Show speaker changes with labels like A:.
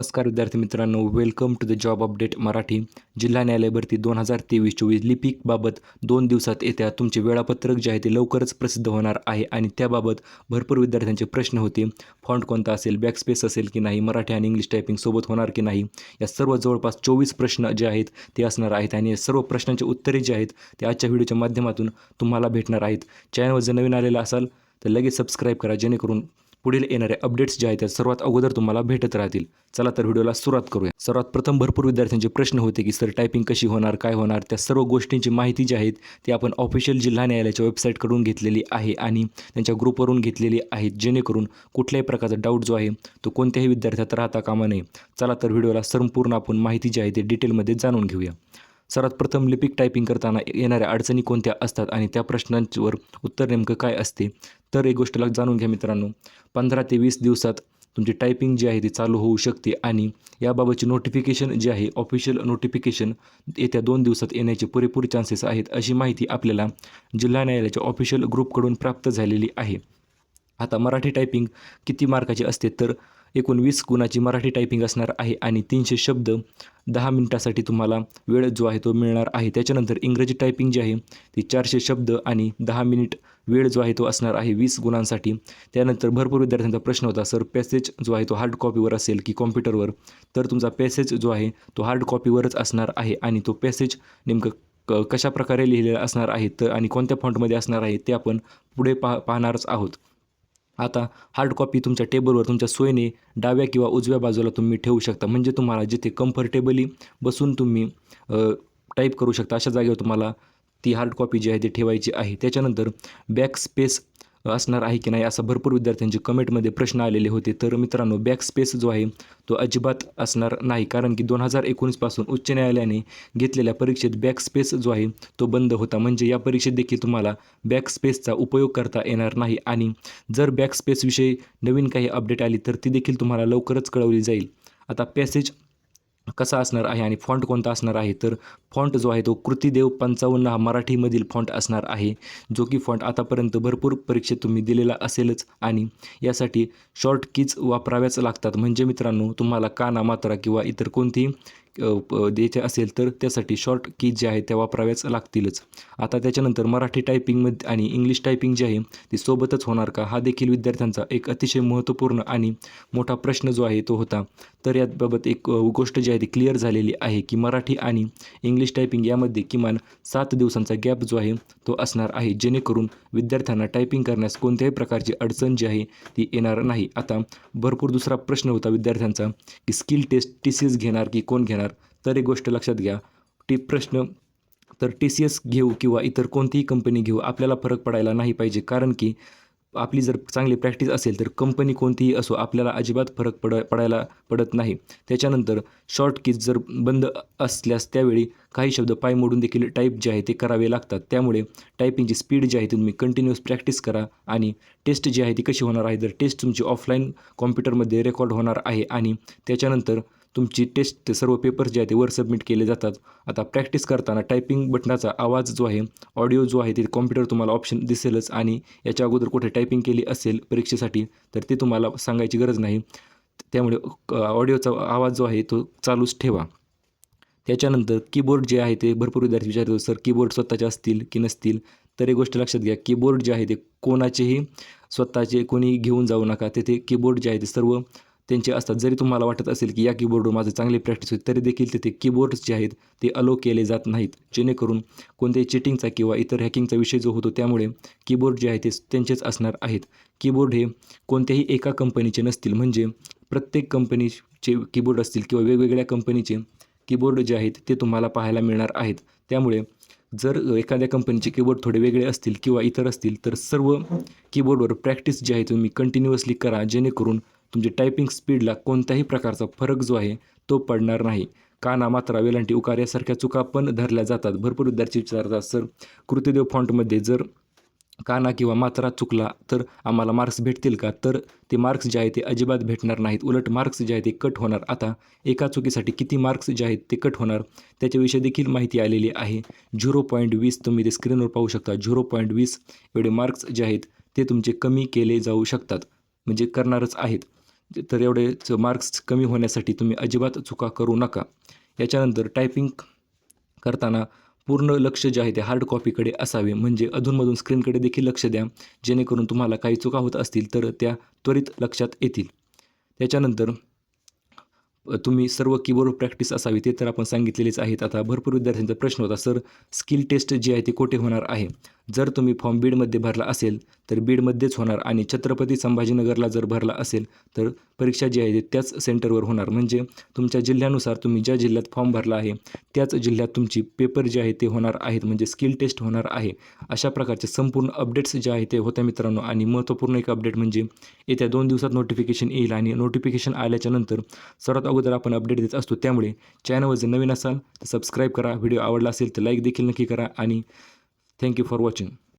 A: नमस्कार विद्यार्थी मित्रांनो welcome to the job update Marathi. जिल्हा न्यायालय भरती दोन हजार तेवीस चोवीस लिपिकबाबत दोन दिवसात येत्या तुमचे वेळापत्रक जे आहे ते लवकरच प्रसिद्ध होणार आहे आणि त्याबाबत भरपूर विद्यार्थ्यांचे प्रश्न होते. फॉन्ट कोणता असेल बॅकस्पेस असेल की नाही मराठी आणि इंग्लिश टायपिंग सोबत होणार की नाही या सर्व जवळपास चोवीस प्रश्न जे आहेत ते असणार आहेत आणि या सर्व प्रश्नांचे उत्तरे जे आहेत ते आजच्या व्हिडिओच्या माध्यमातून तुम्हाला भेटणार आहेत. चॅनलवर जर नवीन आलेला असाल तर लगेच सबस्क्राईब करा जेणेकरून पुढील येणारे अपडेट्स जे आहेत त्या सर्वात अगोदर तुम्हाला भेटत राहतील. चला तर व्हिडिओला सुरुवात करूया. सर्वात प्रथम भरपूर विद्यार्थ्यांचे प्रश्न होते की सर टायपिंग कशी होणार काय होणार? त्या सर्व गोष्टींची माहिती जी आहेत ती आपण ऑफिशियल जिल्हा न्यायालयाच्या वेबसाईटकडून घेतलेली आहे आणि त्यांच्या ग्रुपवरून घेतलेली आहेत. जेणेकरून कुठल्याही प्रकारचा डाऊट जो आहे तो कोणत्याही विद्यार्थ्यात राहता कामा नये. चला तर व्हिडिओला संपूर्ण आपण माहिती जी आहे ते डिटेलमध्ये जाणून घेऊया. सर्वात प्रथम लिपिक टायपिंग करताना येणाऱ्या अडचणी कोणत्या असतात आणि त्या प्रश्नांवर उत्तर नेमकं काय असते? तर एक गोष्टीला जाणून घ्या मित्रांनो. पंधरा ते वीस दिवसात तुमची टायपिंग जी आहे ती चालू होऊ शकते आणि याबाबतची नोटिफिकेशन जे आहे ऑफिशियल नोटिफिकेशन येत्या दोन दिवसात येण्याचे पुरेपूर चान्सेस आहेत अशी माहिती आपल्याला जिल्हा न्यायालयाच्या ऑफिशियल ग्रुपकडून प्राप्त झालेली आहे. आता मराठी टायपिंग किती मार्काची असते? तर एकोणवीस गुणाची मराठी टायपिंग असणार आहे आणि तीनशे शब्द दहा मिनिटासाठी तुम्हाला वेळ जो आहे तो मिळणार आहे. त्याच्यानंतर इंग्रजी टायपिंग जी आहे ती चारशे शब्द आणि दहा मिनिट वेळ जो आहे तो असणार आहे वीस गुणांसाठी. त्यानंतर भरपूर विद्यार्थ्यांचा प्रश्न होता सर पॅसेज जो आहे तो हार्ड कॉपीवर असेल की कॉम्प्युटरवर तर तुमचा पॅसेज जो आहे तो हार्ड कॉपीवरच असणार आहे आणि तो पॅसेज नेमकं क कशा प्रकारे लिहिलेला असणार आहे? तर आणि कोणत्या फॉन्टमध्ये असणार आहे ते आपण पुढे पा पाहणारच आहोत. आता हार्ड कॉपी तुमच्या टेबलवर तुमच्या सोयीने डाव्या किंवा उजव्या बाजूला तुम्ही ठेवू शकता. म्हणजे तुम्हाला जिथे कम्फर्टेबली बसून तुम्ही टाईप करू शकता अशा जागेवर तुम्हाला ती हार्ड कॉपी जी आहे ती ठेवायची आहे. त्याच्यानंतर बॅक स्पेस असणार आहे की नाही असा भरपूर विद्यार्थ्यांचे कमेंटमध्ये प्रश्न आलेले होते. तर मित्रांनो बॅक स्पेस जो आहे तो अजिबात असणार नाही. कारण की दोन हजार एकोणीसपासून उच्च न्यायालयाने घेतलेल्या परीक्षेत बॅक स्पेस जो आहे तो बंद होता. म्हणजे या परीक्षेत देखील तुम्हाला बॅक स्पेसचा उपयोग करता येणार नाही. आणि जर बॅक स्पेसविषयी नवीन काही अपडेट आली तर ती देखील तुम्हाला लवकरच कळवली जाईल. आता पॅसेज कसा असणार आहे आणि फॉन्ट कोणता असणार आहे? तर फॉन्ट जो आहे तो कृतीदेव पंचावन्न हा मराठीमधील फॉन्ट असणार आहे जो की फॉन्ट आतापर्यंत भरपूर परीक्षेत तुम्ही दिलेला असेलच आणि यासाठी शॉर्ट कीज वापराव्याच लागतात. म्हणजे मित्रांनो तुम्हाला काना मात्रा किंवा इतर कोणतीही द्यायचे असेल तर त्यासाठी शॉर्ट कीज जे आहे त्या वापराव्याच लागतीलच. आता त्याच्यानंतर मराठी टायपिंगमध्ये आणि इंग्लिश टायपिंग जी आहे ती सोबतच होणार का? हा देखील विद्यार्थ्यांचा एक अतिशय महत्त्वपूर्ण आणि मोठा प्रश्न जो आहे तो होता. तर याबाबत एक गोष्ट जी आहे ती क्लिअर झालेली आहे की मराठी आणि इंग्लिश टायपिंग यामध्ये किमान सात दिवसांचा गॅप जो आहे तो असणार आहे. जेणेकरून विद्यार्थ्यांना टायपिंग करण्यास कोणत्याही प्रकारची अडचण जी आहे ती येणार नाही. आता भरपूर दुसरा प्रश्न होता विद्यार्थ्यांचा की स्किल टेस्ट टी घेणार की कोण घेणार? तर एक गोष्ट लक्षात घ्या. टी प्रश्न तर टी सी एस घेऊ किंवा इतर कोणतीही कंपनी घेऊ आपल्याला फरक पडायला नाही पाहिजे. कारण की आपली जर चांगली प्रॅक्टिस असेल तर कंपनी कोणतीही असो आपल्याला अजिबात फरक पड पडायला पडत नाही. त्याच्यानंतर शॉर्ट कीज जर बंद असल्यास त्यावेळी काही शब्द पाय मोडून देखील टाईप जे आहे ते करावे लागतात. त्यामुळे टायपिंगची स्पीड जी आहे ती तुम्ही कंटिन्युअस प्रॅक्टिस करा आणि टेस्ट जी आहे ती कशी होणार आहे? तर टेस्ट तुमची ऑफलाईन कॉम्प्युटरमध्ये रेकॉर्ड होणार आहे आणि त्याच्यानंतर तुमची टेस्ट ते सर्व पेपर्स जे आहे ते वर सबमिट केले जातात. आता प्रॅक्टिस करताना टायपिंग बटनाचा आवाज जो आहे ऑडिओ जो आहे ते कॉम्प्युटर तुम्हाला ऑप्शन दिसेलच आणि याच्या अगोदर कुठे टायपिंग केली असेल परीक्षेसाठी तर ते तुम्हाला सांगायची गरज नाही. त्यामुळे ऑडिओचा आवाज जो आहे तो चालूच ठेवा. त्याच्यानंतर कीबोर्ड जे आहे ते भरपूर विद्यार्थी विचारतो सर कीबोर्ड स्वतःचे असतील की नसतील? तर एक गोष्ट लक्षात घ्या कीबोर्ड जे आहे ते कोणाचेही स्वतःचे कोणी घेऊन जाऊ नका. तेथे कीबोर्ड जे आहे ते सर्व त्यांचे असतात. जरी तुम्हाला वाटत असेल की या कीबोर्डवर माझं चांगली प्रॅक्टिस होईल तरी देखील तिथे कीबोर्ड्स जे आहेत ते अलो केले जात नाहीत. जेणेकरून कोणत्याही चिटिंगचा किंवा इतर हॅकिंगचा विषय जो होतो त्यामुळे कीबोर्ड जे आहे ते त्यांचेच असणार आहेत. कीबोर्ड हे कोणत्याही एका कंपनीचे नसतील. म्हणजे प्रत्येक कंपनीचे कीबोर्ड असतील किंवा वेगवेगळ्या कंपनीचे कीबोर्ड जे आहेत ते तुम्हाला पाहायला मिळणार आहेत. त्यामुळे जर एखाद्या कंपनीचे कीबोर्ड थोडे वेगळे असतील किंवा इतर असतील तर सर्व कीबोर्डवर प्रॅक्टिस जी आहे तुम्ही कंटिन्युअसली करा. जेणेकरून तुमची टायपिंग स्पीडला कोणत्याही प्रकारचा फरक जो आहे तो पडणार नाही. काना मात्रा वेलांटी उकार यासारख्या चुका पण धरल्या जातात. भरपूर विद्यार्थी विचारतात सर कृतिदेव फॉन्टमध्ये जर काना किंवा मात्रा चुकला तर आम्हाला मार्क्स भेटतील का? तर ते मार्क्स जे आहेत ते अजिबात भेटणार नाहीत. उलट मार्क्स जे आहेत ते कट होणार. आता एका चुकीसाठी किती मार्क्स जे आहेत ते कट होणार त्याच्याविषयी देखील माहिती आलेली आहे. झिरो पॉईंट वीस तुम्ही ते स्क्रीनवर पाहू शकता. झिरो पॉईंट वीस एवढे मार्क्स जे आहेत ते तुमचे कमी केले जाऊ शकतात. म्हणजे करणारच आहेत. तर एवढेच मार्क्स कमी होण्यासाठी तुम्ही अजिबात चुका करू नका. याच्यानंतर टायपिंग करताना पूर्ण लक्ष जे आहे ते हार्ड कॉपीकडे असावे. म्हणजे अधूनमधून स्क्रीनकडे देखील लक्ष द्या. जेणेकरून तुम्हाला काही चुका होत असतील तर त्या त्वरित लक्षात येतील. त्याच्यानंतर तुम्ही सर्व कीबोर्ड प्रॅक्टिस असावी ते तर आपण सांगितलेलेच आहेत. आता भरपूर विद्यार्थ्यांचा प्रश्न होता सर स्किल टेस्ट जी आहे ती कोठे होणार आहे? जर तुम्ही फॉर्म बीडमध्ये भरला असेल तर बीडमध्येच होणार आणि छत्रपती संभाजीनगरला जर भरला असेल तर परीक्षा जी आहे त्याच सेंटरवर होणार. म्हणजे तुमच्या जिल्ह्यानुसार तुम्ही ज्या जिल्ह्यात फॉर्म भरला आहे त्याच जिल्ह्यात तुमची पेपर जे आहे ते होणार आहेत. म्हणजे स्किल टेस्ट होणार आहे. अशा प्रकारचे संपूर्ण अपडेट्स जे आहे ते होत्या मित्रांनो. आणि महत्त्वपूर्ण एक अपडेट म्हणजे येत्या दोन दिवसात नोटिफिकेशन येईल आणि नोटिफिकेशन आल्याच्यानंतर सर्वात अगोदर आपण अपडेट देत असतो. त्यामुळे चॅनलवर जर नवीन असाल तर सबस्क्राईब करा. व्हिडिओ आवडला असेल तर लाईक देखील नक्की करा. आणि થેન્ક યુ ફોર વોચિંગ